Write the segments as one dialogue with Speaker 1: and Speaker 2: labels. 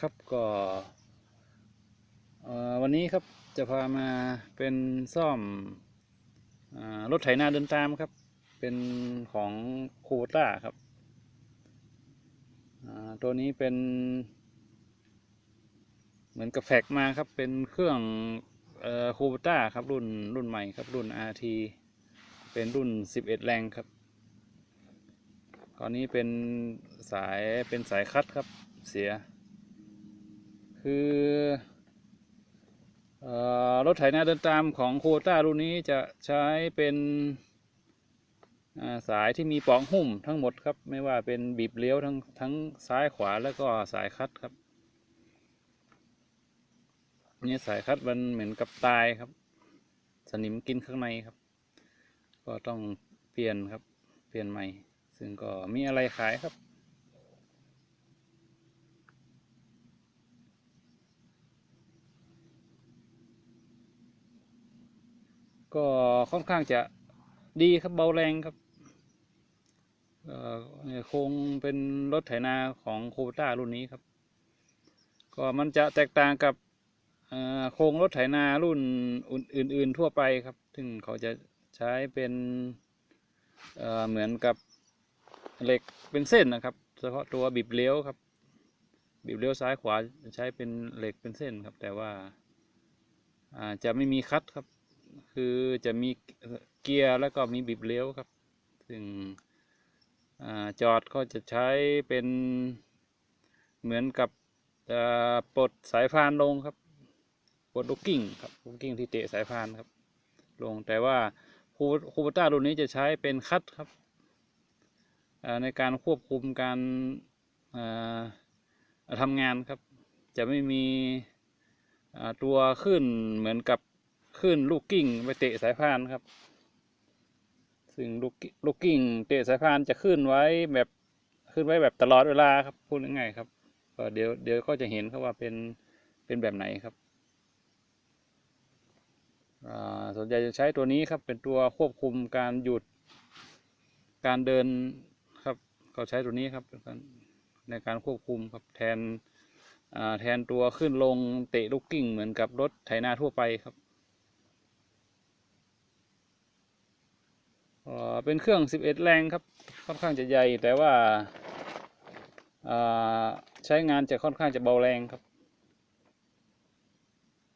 Speaker 1: ครับก็วันนี้ครับจะพามาเป็นซ่อมรถไถนาเดินตามครับ เป็นของคูต้าครับตัวนี้เป็น เหมือนกับแฟกมาครับ เป็นเครื่องคูต้าครับรุ่นรุ่นใหม่ครับรุ่น RT เป็นรุ่น 11 แรงครับตอนนี้เป็นสายเป็นสายคัดครับเสีย คืออรถไถนาเดินตามของโคต้ารุ่นนี้จะใช้เป็นสายที่มีป่องหุ้มทั้งหมดครับ ไม่ว่าเป็นบีบเลี้ยวทั้งทั้งซ้ายขวาแล้วก็สายคัดครับนี่สายคัดมันเหมือนกับตายครับ สนิมกินข้างในครับ ก็ต้องเปลี่ยนครับ เปลี่ยนใหม่ ซึ่งก็มีอะไรขายครับ ก็ค่อนข้างจะดีครับเบาแรงครับเอ่อเนี่ยโครงเป็นรถไถนาของโคต้ารุ่นนี้ครับ ก็มันจะแตกต่างกับเอ่อโครงรถไถนารุ่นอื่น ๆ ทั่วไปครับ ซึ่งเขาจะใช้เป็นเอ่อเหมือนกับเหล็กเป็นเส้นนะครับ เฉพาะตัวบีบเลี้ยวครับ บีบเลี้ยวซ้ายขวาใช้เป็นเหล็กเป็นเส้นครับ แต่ว่าอ่าจะไม่มีคัดครับ คือจะมีเกียร์แล้วก็มีบีบเลี้ยวครับ ซึ่งอจอดก็จะใช้เป็นเหมือนกับจะปลดสายพานลงครับปลดลูกกิ้งครับลูกกิ้งที่เตะสายพานครับ ลงแต่ว่าคูคูปต้ารุ่นนี้จะใช้เป็นคัดครับในการควบคุมการทำงานครับ จะไม่มีตัวขึ้นเหมือนกับ ขึ้นลูกกิ้งไปเตะสายพานครับ ซึ่งลูกกิ้งลูกกิ้งเตะสายพานจะขึ้นไว้แบบขึ้นไว้แบบตลอดเวลาครับพูดง่ายๆครับก็เดี๋ยวเดี๋ยวก็จะเห็นครับว่าเป็นเป็นแบบไหนครับอ่าส่วนใหญ่จะใช้ตัวนี้ครับ เป็นตัวควบคุมการหยุดการเดินครับก็ใช้ตัวนี้ครับในการควบคุมครับแทนอ่าแทนตัวขึ้นลงเตะลูกกิ้งเหมือนกับรถไถนาทั่วไปครับ เป็นเครื่อง 11 แรงครับ ค่อนข้างจะใหญ่แต่ว่าาใช้งานจะค่อนข้างจะเบาแรงครับ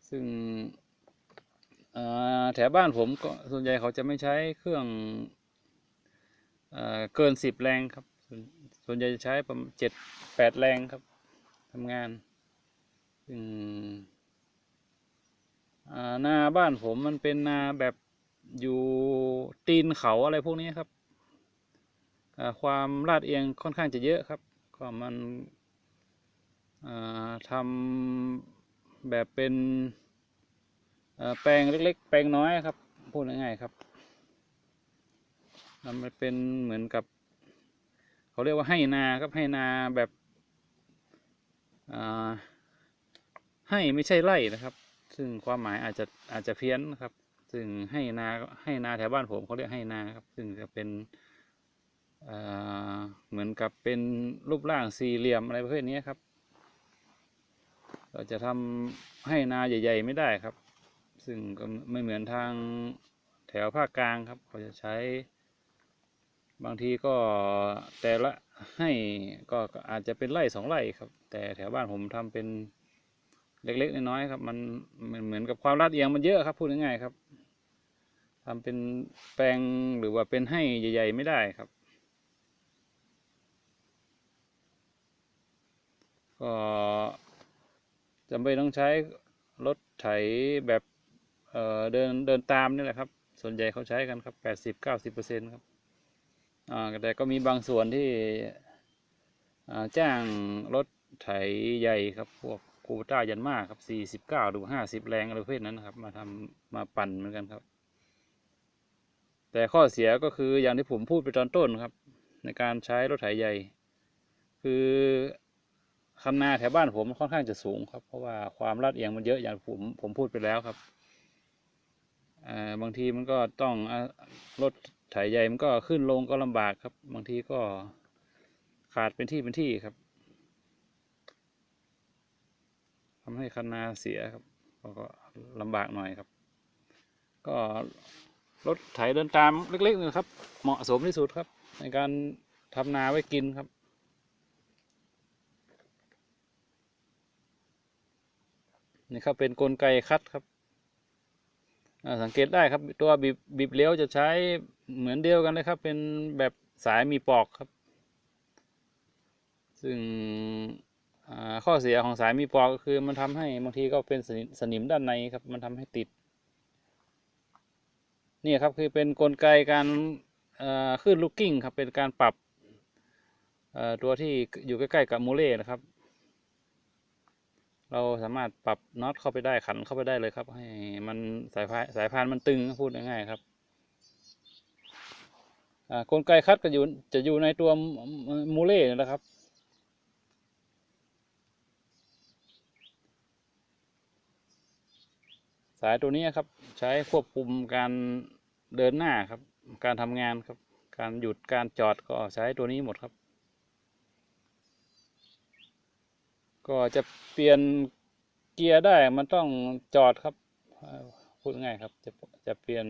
Speaker 1: ซึ่งแถวบ้านผมก็ส่วนใหญ่เขาจะไม่ใช้เครื่องเอเกิน 10 แรงครับ ส่วนใหญ่จะใช้ประมาณ7 8แรงครับทำงานซึ่งอ่าหน้าบ้านผมมันเป็นนาแบบ อยู่ตีนเขาอะไรพวกนี้ครับอ่าความลาดเอียงค่อนข้างจะเยอะครับ ก็มันอ่าทำแบบเป็นอ่าแปลงเล็ก ๆ แปลงน้อยครับ พูดง่ายๆครับมันเป็นเหมือนกับ เขาเรียกว่าให้นาครับให้นาแบบอ่าให้ไม่ใช่ไร่นะครับ ซึ่งความหมายอาจจะอาจจะเพี้ยนนะครับ ซึ่งให้นาให้นาแถวบ้านผมเขาเรียกให้นาครับ ซึ่งจะเป็นเอ่อเหมือนกับเป็นรูปร่างสี่เหลี่ยมอะไรประเภทนี้ครับ เราจะทำให้นาใหญ่ ๆ ไม่ได้ครับ ซึ่งก็ไม่เหมือนทางแถวภาคกลางครับเขาจะใช้ บางทีก็แต่ละให้ก็อาจจะเป็นไร่สองไร่ครับ แต่แถวบ้านผมทำเป็นเล็กๆน้อยๆครับ มันมันเหมือนกับความลาดเอียงมันเยอะครับพูดง่ายๆครับ ทำเป็นแปลงหรือว่าเป็นให้ใหญ่ ๆ ไม่ได้ครับ ก็จำเป็นต้องใช้รถไถแบบเเดินเดินตามนี่แหละครับ ส่วนใหญ่เขาใช้กันครับแปดสิบเก้าสิบเปอร์เซ็นต์ครับอ่าแต่ก็มีบางส่วนที่อ่าจ้างรถไถใหญ่ครับ พวกคูต้ายันมากครับสี่สิบเก้าหรือห้าสิบแรงอะไรประเภทนั้นนะครับ มาทำมาปั่นเหมือนกันครับ แต่ข้อเสียก็คืออย่างที่ผมพูดไปตอนต้นครับ ในการใช้รถไถใหญ่ คือคำนนาแถวบ้านผมค่อนข้างจะสูงครับ เพราะว่าความลาดเอียงมันเยอะอย่างผมผมพูดไปแล้วครับบางทีมันก็ต้องรถไถใหญ่มันก็ขึ้นลงก็ลำบากครับ บางทีก็ขาดเป็นที่เป็นที่ครับทำให้คันนาเสียครับก็ลำบากหน่อยครับ ก็ รถไถเดินตามเล็กๆนะครับ เหมาะสมที่สุดครับ ในการทำนาไว้กินครับ นี่ครับเป็นกลไกคัดครับสังเกตได้ครับตัวบีบบีบเลี้ยวจะใช้เหมือนเดียวกันเลยครับ เป็นแบบสายมีปอกครับ ซึ่งข้อเสียของสายมีปอกก็คือมันทำให้บางทีก็เป็นสนิมสนิมด้านในครับ มันทำให้ติด นี่ครับคือเป็นกลไกการขึ้นลูกกิ้งครับเป็นการปรับตัวที่อยู่ใกล้ๆกับมูเล่นะครับ เราสามารถปรับน็อตเข้าไปได้ขันเข้าไปได้เลยครับ ให้มันสายพานสายพานมันตึงพูดง่ายๆครับกลไกคัดก็อยู่จะอยู่ในตัวมูเล่นะครับสายตัวนี้ครับใช้ควบคุมการ เดินหน้าครับ การทำงานครับ การหยุดการจอดก็ใช้ตัวนี้หมดครับ ก็จะเปลี่ยนเกียร์ได้มันต้องจอดครับพูดง่ายครับจะจะเปลี่ยน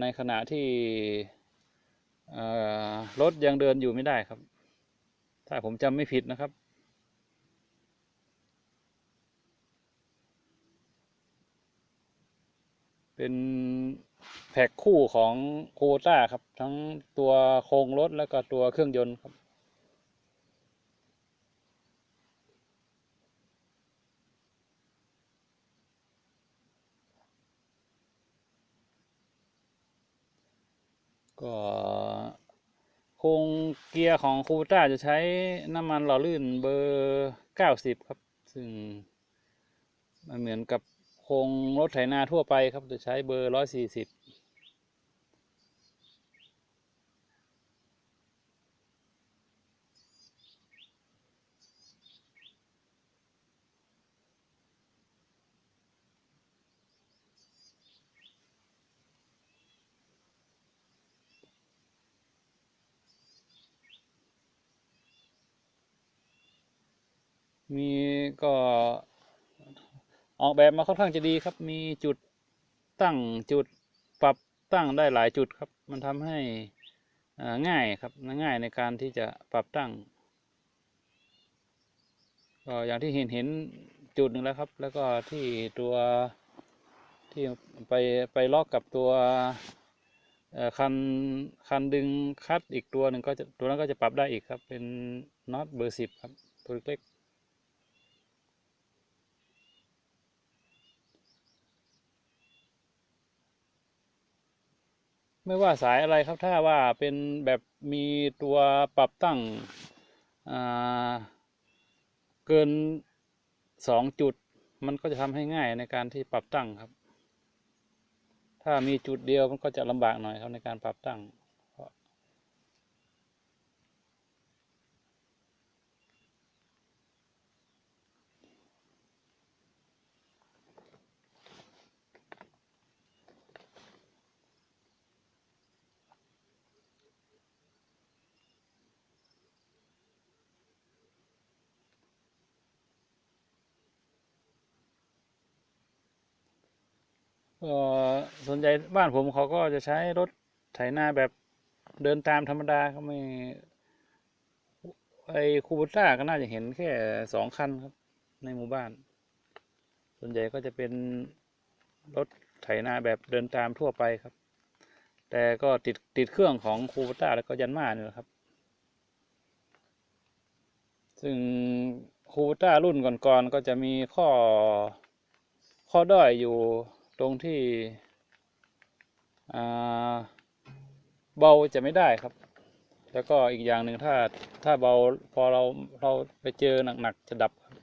Speaker 1: ในขณะที่รถยังเดินอยู่ไม่ได้ครับ ถ้าผมจำไม่ผิดนะครับ เป็นแพ็คคู่ของโคต้าครับ ทั้งตัวโครงรถแล้วก็ตัวเครื่องยนต์ครับ ก็โครงเกียร์ของคูต้าจะใช้น้ำมันหล่อลื่นเบอร์เก้าสิบครับ ซึ่งมันเหมือนกับ โครงรถไถนาทั่วไปครับจะใช้เบอร์ร้อยสี่สิบมีก็ ออกแบบมาค่อนข้างจะดีครับ มีจุดตั้งจุดปรับตั้งได้หลายจุดครับ มันทำให้ง่ายครับง่ายในการที่จะปรับตั้งก็อย่างที่เห็นเห็นจุดหนึ่งแล้วครับ แล้วก็ที่ตัวที่ไปไปล็อกกับตัวคันคันดึงคัดอีกตัวหนึ่งก็จะตัวนั้นก็จะปรับได้อีกครับ เป็นน็อตเบอร์สิบครับ ตัวเล็ก ไม่ว่าสายอะไรครับถ้าว่าเป็นแบบมีตัวปรับตั้งเกินสองจุด มันก็จะทำให้ง่ายในการที่ปรับตั้งครับ ถ้ามีจุดเดียวมันก็จะลำบากหน่อยครับในการปรับตั้ง ก็ส่วนใหญ่บ้านผมเขาก็จะใช้รถไถนาแบบเดินตามธรรมดาเขาไม่ไอคูบูต้าก็น่าจะเห็นแค่สองคันครับ ในหมู่บ้าน ส่วนใหญ่ก็จะเป็นรถไถนาแบบเดินตามทั่วไปครับ แต่ก็ติดติดเครื่องของคูบูต้าแล้วก็ยันมาเนี่ยครับ ซึ่งคูบูต้ารุ่นก่อนๆก็จะมีข้อข้อด้อยอยู่ ตรงที่เบาจะไม่ได้ครับ แล้วก็อีกอย่างหนึ่งถ้าถ้าเบาพอเราเราไปเจอหนักๆจะดับครับ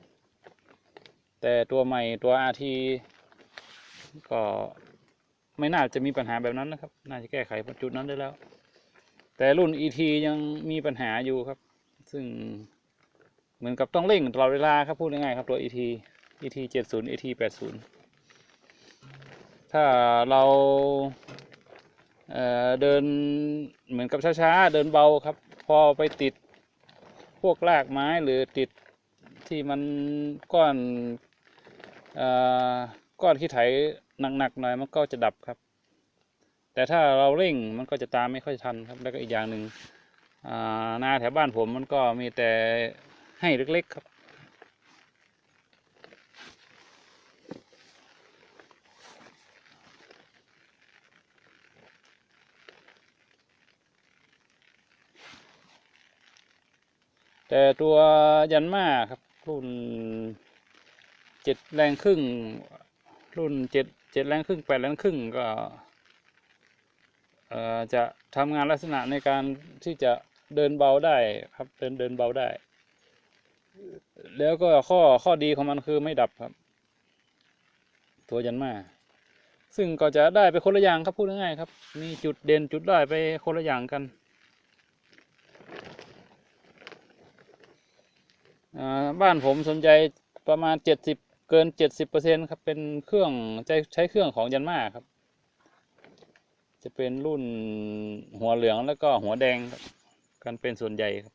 Speaker 1: แต่ตัวใหม่ตัว RT ก็ไม่น่าจะมีปัญหาแบบนั้นนะครับ น่าจะแก้ไขจุดนั้นได้แล้ว แต่รุ่น ET ยังมีปัญหาอยู่ครับ ซึ่งเหมือนกับต้องเร่งตลอดเวลาครับพูดง่ายๆครับตัว ET ET 70 ET 80 ถ้าเราเเดินเหมือนกับช้าๆ เดินเบาครับ พอไปติดพวกรากไม้หรือติดที่มันก้อนอก้อนขี้ไถหนักๆหน่อยมันก็จะดับครับ แต่ถ้าเราเร่งมันก็จะตามไม่ค่อยทันครับ แล้วก็อีกอย่างหนึ่งนาแถวบ้านผมมันก็มีแต่ให้เล็กๆครับ แต่ตัวยันมาครับ รุ่นเจ็ดแรงครึ่ง รุ่นเจ็ดเจ็ดแรงครึ่งแปดแรงครึ่งก็เอ่อจะทำงานลักษณะในการที่จะเดินเบาได้ครับ เดินเดินเบาได้ แล้วก็ข้อข้อดีของมันคือไม่ดับครับ ตัวยันมา ซึ่งก็จะได้ไปคนละอย่างครับพูดง่ายๆครับ มีจุดเด่นจุดด้อยไปคนละอย่างกัน อ่า บ้านผมสนใจประมาณเจ็ดสิบเกินเจ็ดสิบเปอร์เซ็นครับ เป็นเครื่องใช้ใช้เครื่องของยันมาครับ จะเป็นรุ่นหัวเหลืองแล้วก็หัวแดงครับกันเป็นส่วนใหญ่ครับ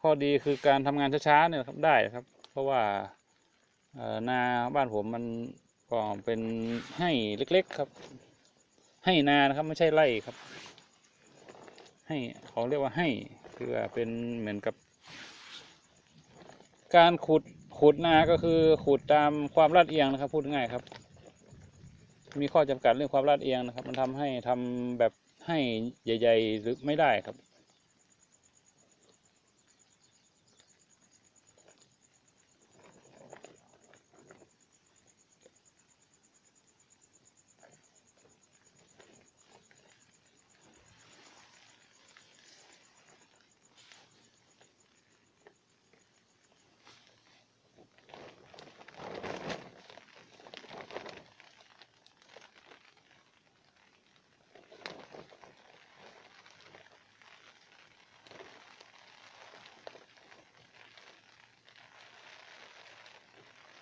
Speaker 1: ข้อดีคือการทำงานช้าๆเนี่ยครับได้ครับ เพราะว่านาบ้านผมมันก็เป็นให้เล็ก ๆครับ ให้นานะครับไม่ใช่ไร่ครับ ให้เขาเรียกว่าให้ คือว่อเป็นเหมือนกับ การขุดขุดนาก็คือขุดตามความลาดเอียงนะครับ พูดง่ายครับ มีข้อจำกัดเรื่องความลาดเอียงนะครับ มันทำให้ทำแบบให้ใหญ่ ๆ หรือไม่ได้ครับ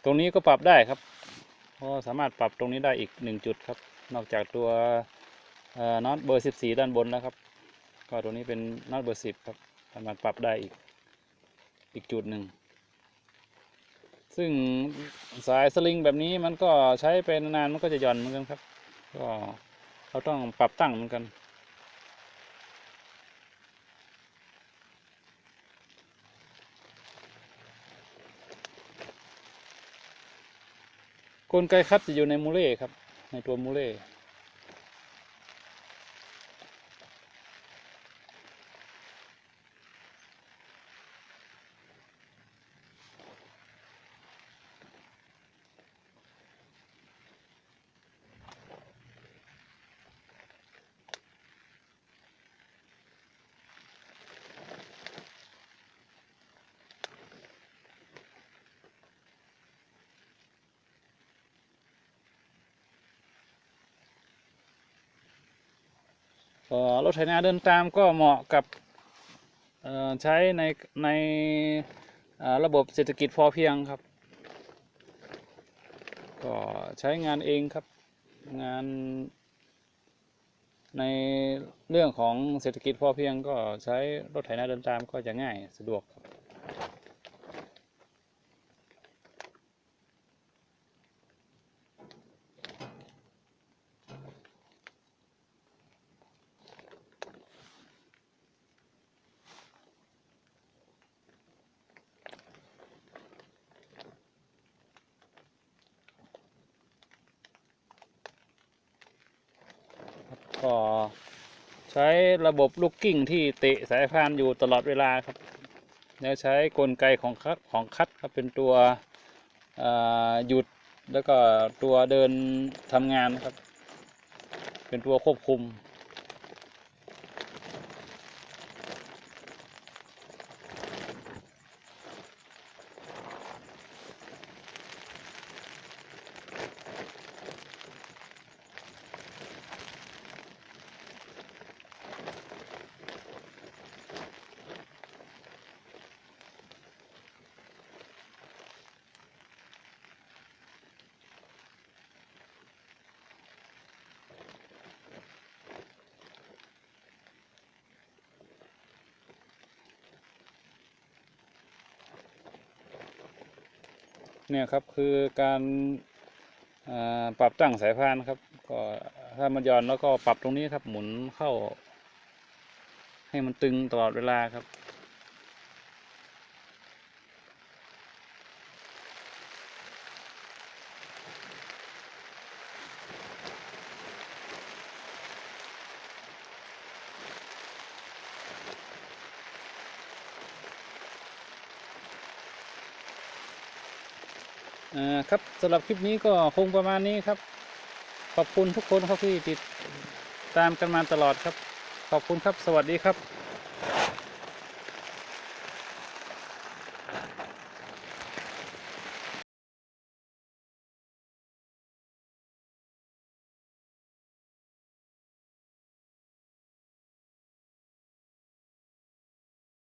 Speaker 1: ตรงนี้ก็ปรับได้ครับก็สามารถปรับตรงนี้ได้อีกหนึ่งจุดครับ นอกจากตัวน็อตเบอร์สิบสี่ด้านบนนะครับ ก็ตัวนี้เป็นน็อตเบอร์สิบครับสามารถปรับได้อีกอีกจุดหนึ่งซึ่งสายสลิงแบบนี้มันก็ใช้ไปนานๆมันก็จะหย่อนเหมือนกันครับ ก็เราต้องปรับตั้งเหมือนกัน กลไกคับจะอยู่ในมูเล่ครับ ในตัวมูเล่ รถไถนาเดินตามก็เหมาะกับใช้ในในระบบเศรษฐกิจพอเพียงครับ ก็ใช้งานเองครับงาน ในเรื่องของเศรษฐกิจพอเพียงก็ใช้รถไถนาเดินตามก็จะง่ายสะดวกครับ ก็ใช้ระบบลูกกิ้งที่เตะสายพานอยู่ตลอดเวลาครับ แล้วใช้กลไกของคัดของคัดครับเป็นตัวหยุดแล้วก็ตัวเดินทำงานครับ เป็นตัวควบคุม เนี่ยครับคือการปรับตั้งสายพานครับ ก็ถ้ามันย้อนแล้วก็ปรับตรงนี้ครับหมุนเข้า ให้มันตึงตลอดเวลาครับ อ่าครับสำหรับคลิปนี้ก็คงประมาณนี้ครับ ขอบคุณทุกคนครับที่ติดตามกันมาตลอดครับ ขอบคุณครับสวัสดีครับ